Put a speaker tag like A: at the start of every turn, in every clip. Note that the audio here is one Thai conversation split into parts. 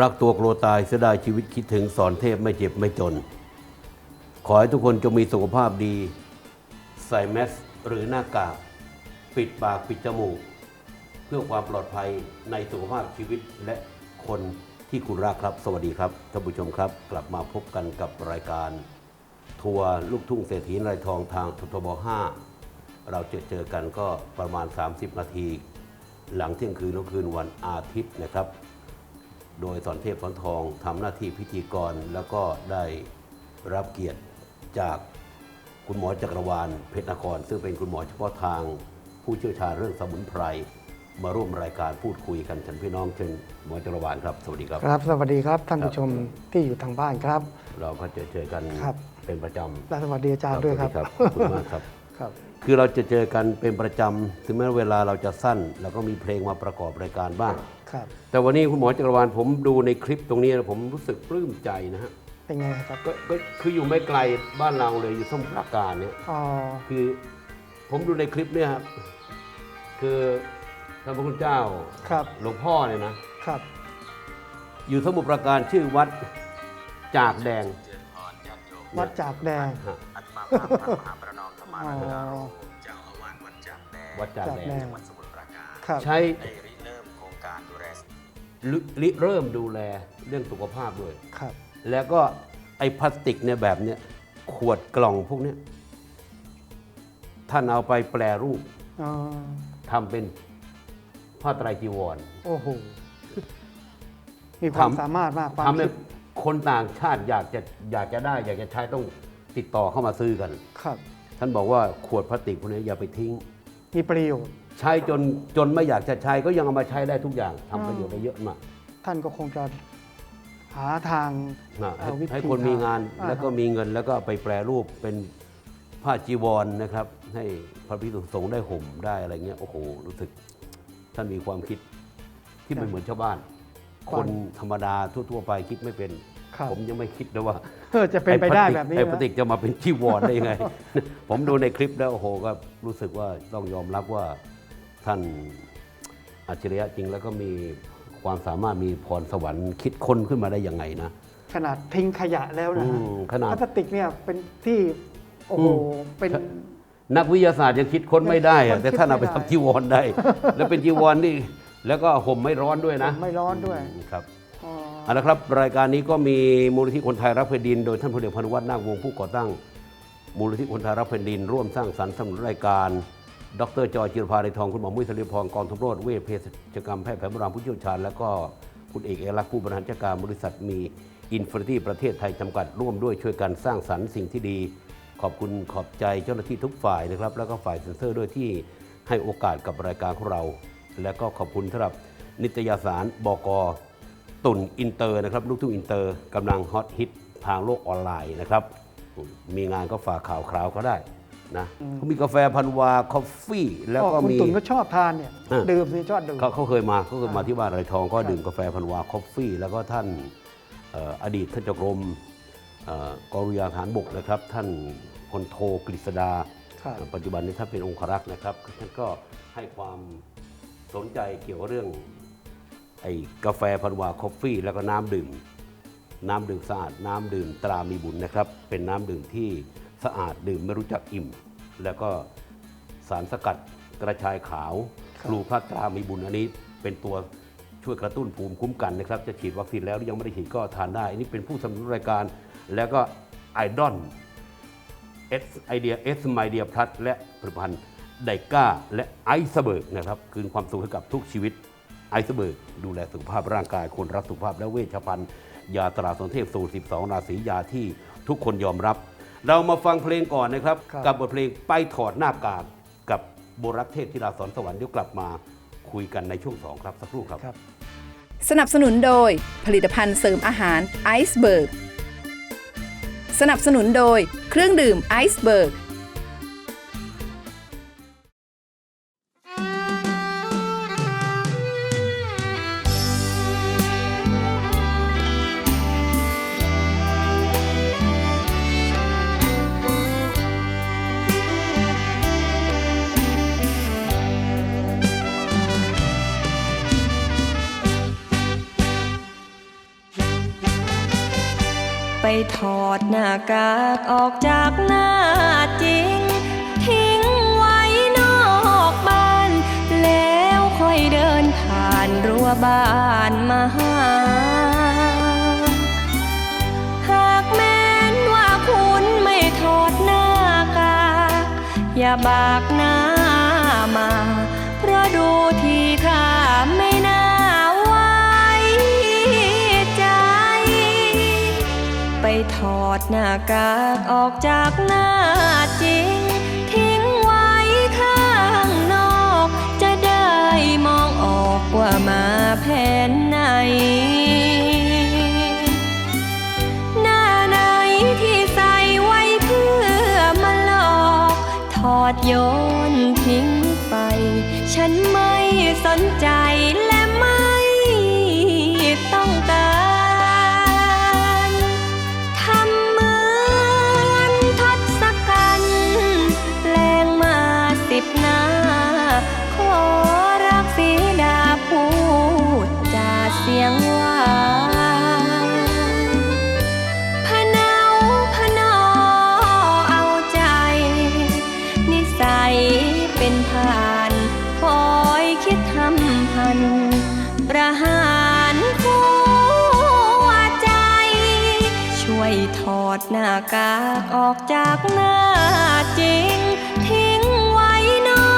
A: รักตัวกลัวตายเสียดายชีวิตคิดถึงสอนเทพไม่เจ็บไม่จน ขอให้ทุกคนจงมีสุขภาพดี ใส่แมสหรือหน้ากาก ปิดปากปิดจมูก เพื่อความปลอดภัยในสุขภาพชีวิตและคนที่คุณรักครับ สวัสดีครับท่านผู้ชมครับ กลับมาพบกันกับรายการ ทัวร์ลูกทุ่งเศรษฐีไรทองทางททบ 5 เราจะเจอกันก็ประมาณ 30 นาที หลังเที่ยงคืนของคืนวันอาทิตย์นะครับ โดยสอนเทพสอนทองทำหน้าที่พิธีกรแล้วก็ได้รับเกียรติจากคุณหมอจักรวาลเพชรนคร ซึ่งเป็นคุณหมอเฉพาะทาง ผู้เชี่ยวชาญเรื่องสมุนไพรมาร่วมรายการพูดคุยกันฉันพี่น้องเชิญหมอจักรวาลครับสวัสดีครับ
B: ครับ สวัสดีครับท่าน
A: ครับ
B: ผู้ชมที่อยู่ทางบ้านครับ
A: เราก็จะเจอกัน
B: ครับ
A: เป็นประจำ
B: และสวัสดีอาจารย์ด้วยครับ
A: สวัสขอบคุณมากครับ
B: ครับ
A: คือเราจะเจอกันเป็นประจำถึงแม้เวลาเราจะสั้นเราก็มีเพลงมาประกอบรายการบ้าง
B: ครับ
A: แต่วันนี้คุณหมอจักรวาลผมดูในคลิปตรงนี้แล้วผมรู้สึกปลื้มใจนะฮะ
B: เป็นไงครับ
A: ก็ก็คืออยู่ไม่ไกลบ้านเราเลยอยู่สมุทรปราการเนี่ย
B: อ๋อ
A: คือผมดูในคลิปเนี่ยครับคือพระพุทธเจ้า
B: ครับ
A: หลวงพ่อเนี่ยนะครับ อยู่สมุทรปราการชื่อวัดจากแดง
B: วัดจากแดง
A: ฮะ
C: อัตมาพระพระมหาประนอ มธรรมา
B: อ๋อ
C: ราโรเจ้าอาวาสวัดจากแดง
A: วัดจาก
B: จาก
A: แด
B: แด
A: ง
B: ง
C: จังหวัดสมุทรปราการ
B: ครับ
A: ใช้
C: ได้ริเริ่มโครงการดูแล
A: ริริเริ่มดูแลเรื่องสุขภาพด้วย
B: ครับ
A: แล้วก็ไอ้พลาสติกเนี่ยแบบเนี้ยขวดกล่องพวกเนี้ยท่านเอาไปแปรรูป
B: อ๋อ
A: ทำเป็นผ้าไตรจีวร
B: โอ้โห มีความ
A: ทำ
B: สามารถมากความ
A: ทำให้
B: คิด
A: คนต่างชาติอยากจะอยากจะได้ อยากจะใช้ต้องติดต่อเข้ามาซื้อกัน
B: ครับ
A: ท่านบอกว่าขวดพลาสติกพวกนี้อย่าไปทิ้ง
B: มีประโยชน์
A: ใช้จนจนไม่อยากจะใช้ก็ยังเอามาใช้ได้ทุกอย่างทำประโยชน์ได้เยอะมาก
B: ท่านก็คงจะหาทาง
A: นะให้
B: เอาวิธี
A: ให้คนมีงาน
B: อ่า
A: แล้วก็มีเงินแล้วก็ไปแปรรูปเป็นผ้าจีวรนะครับ ให้พระภิกษุสงฆ์ได้ห่มได้อะไรเงี้ยโอ้โหรู้สึกท่านมีความคิดที่ไม่เหมือนชาวบ้าน คนธรรมดาทั่ว ๆ ไปคิดไม่เป็น
B: ครับ
A: ผมยังไม่คิดเลยว่า
B: เออจะเป็นไปได้แบบนี้
A: ไอ้
B: นะ
A: พลาสติกจะมาเป็นที่วอนได้ยังไง ผมดูในคลิปแล้วโอ้โหก็รู้สึกว่าต้องยอมรับว่าท่านอัจฉริยะจริงแล้วก็มีความสามารถมีพรสวรรค์คิดค้นขึ้นมาได้ยังไงนะ
B: ขนาดทิ้งขยะแล้วนะ
A: อื
B: ฮะ
A: มขนาด
B: พลาสติกเนี่ยเป็นที่โอ้โห
A: อืม
B: เป็น
A: นักวิทยาศาสตร์ยังคิดค้นไม่ได้อะ
B: คนคิด
A: แต่ท่านเอาไป
B: ไม่ได้
A: ทำจีวรได้ แล้วเป็นจีวรนี่ แล้วก็ห่มไม่ร้อนด้วยนะ
B: ไม่ร้อนด้วย
A: อืมครับ
B: อ๋อ
A: เอาละครับ รายการนี้ก็มีมูลนิธิคนไทยรักแผ่นดิน โดยท่านพลเอกพานุวัฒน์นาควงศ์ผู้ก่อตั้ง มูลนิธิคนไทยรักแผ่นดิน ร่วมสร้างสรรค์สำนุนรายการ ดรจอยจิรภาในทองคุณหมอมุ้ยสลีพรกองทุนโรดเวชเภสัชกรรมแพทย์แผนโบราณผู้เชี่ยวชาญ และก็คุณเอกเอกลักษณ์ผู้บริหารจัดการบริษัทมีอินฟินิตี้ประเทศไทยจำกัดร่วมด้วยช่วยกันสร้างสรรค์สิ่งที่ดี ขอบคุณขอบใจเจ้าหน้าที่ทุกฝ่ายนะครับ แล้วก็ฝ่ายเซ็นเซอร์ด้วยที่ให้โอกาสกับรายการของเรา และก็ขอบคุณสำหรับนิตยสารบก ตุ่นอินเตอร์นะครับลูกทุ่งอินเตอร์กำลังฮอตฮิตทางโลกออนไลน์นะครับ มีงานก็ฝากข่าวคราวเขาได้นะเขามีกาแฟพันวาคอฟฟี่แล้วก็
B: คุณ
A: มี
B: ตุ่นก็ชอบทานเนี่ย
A: อะ
B: ดื่มสิชอบดื่ม
A: เขาเขาเคยมาเขาเคยมาที่บ้านไรทองก็
B: ครับ
A: ดื่มกาแฟพันวาคอฟฟี่ แล้วก็ท่านเอ่ออดีตท่านเจ้ากรมเอ่อกองเรุยาฐานบกนะครับ ท่านพลโทกฤษดา
B: ครับ
A: ปัจจุบันนี้ท่านเป็นองครักษ์นะครับท่านก็ให้ความสนใจเกี่ยวกับเรื่อง ไอ้กาแฟพันวาคอฟฟี่แล้วก็น้ำดื่ม น้ำดื่มสะอาดน้ำดื่มตรามีบุญนะครับ เป็นน้ำดื่มที่สะอาดดื่มไม่รู้จักอิ่ม แล้วก็สารสกัดกระชายขาว
B: ครับ
A: กลูพลัสตรามีบุญอันนี้ เป็นตัวช่วยกระตุ้นภูมิคุ้มกันนะครับ จะฉีดวัคซีนแล้วหรือยังไม่ได้ฉีดก็ทานได้อันนี้เป็นผู้สนับสนุนรายการ แล้วก็ไอดอลเอสไอเดียเอสไมเดียพลัสและผลิตภัณฑ์ไดก้าและไอซ์เบิร์กนะครับ คืนความสุขให้กับทุกชีวิต ไอซ์เบิร์กดูแลสุขภาพร่างกายคนรักสุขภาพและเวชภัณฑ์ ยาตราสนเทพสูตร 12 ราศียาที่ทุกคนยอมรับ เรามาฟังเพลงก่อนนะครับ
B: ครับ
A: กับบทเพลงไปถอดหน้ากากกับโบรักเทพธิราสอนสวรรค์เดี๋ยวกลับมาคุยกันในช่วงสองครับสักครู่ครับ
B: ครับ
D: สนับสนุนโดยผลิตภัณฑ์เสริมอาหารไอซ์เบิร์ก สนับสนุนโดยเครื่องดื่มไอซ์เบิร์ก
E: ถอดหน้ากากออกจากหน้าจริง ทิ้งไว้นอกบ้าน แล้วค่อยเดินผ่านรั้วบ้านมาหาหากแม้นว่าคุณไม่ถอดหน้ากากอย่าบากหน้ามาเพรา ถอดหน้ากากออกจากหน้าจริง ทิ้งไว้ข้างนอก จะได้มองออกว่ามาแผนไหน หน้าไหนที่ใส่ไว้เพื่อมาหลอก ถอดโยนทิ้งไป ฉันไม่สนใจและไม่ ดหน้ากากออกจากหน้าจริง ทิ้งไว้นอ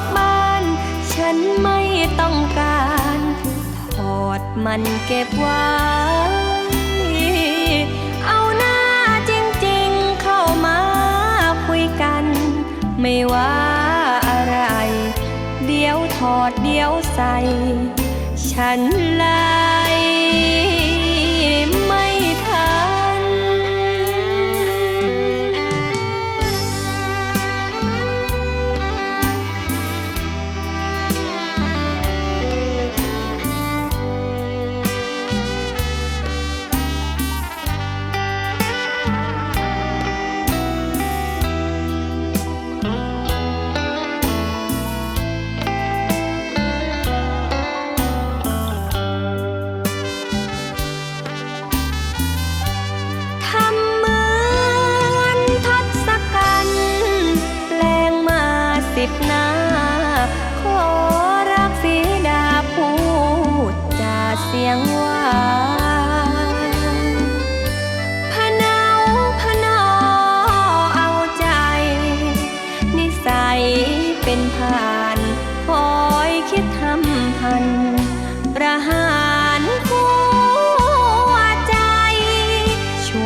E: กบ้าน ฉันไม่ต้องการถอดมันเก็บไว้ เอาหน้าจริงๆเข้ามาคุยกัน ไม่ว่าอะไร เดี๋ยวถอดเดี๋ยวใส่ ฉันลย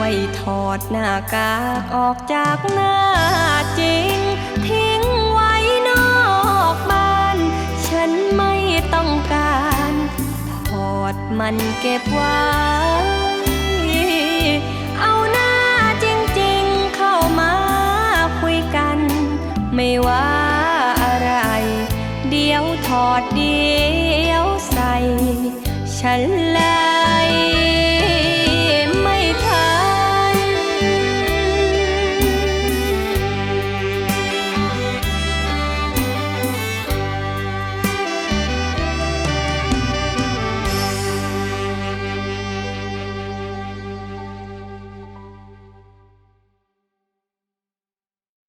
E: วยถอดหน้ากากออกจากหน้าจริง ทิ้งไว้นอกบ้าน ฉันไม่ต้องการ ถอดมันเก็บไว้ เอาหน้าจริงๆเข้ามาคุยกัน ไม่ว่าอะไร เดี๋ยวถอดเดี๋ยวใส่ ฉัน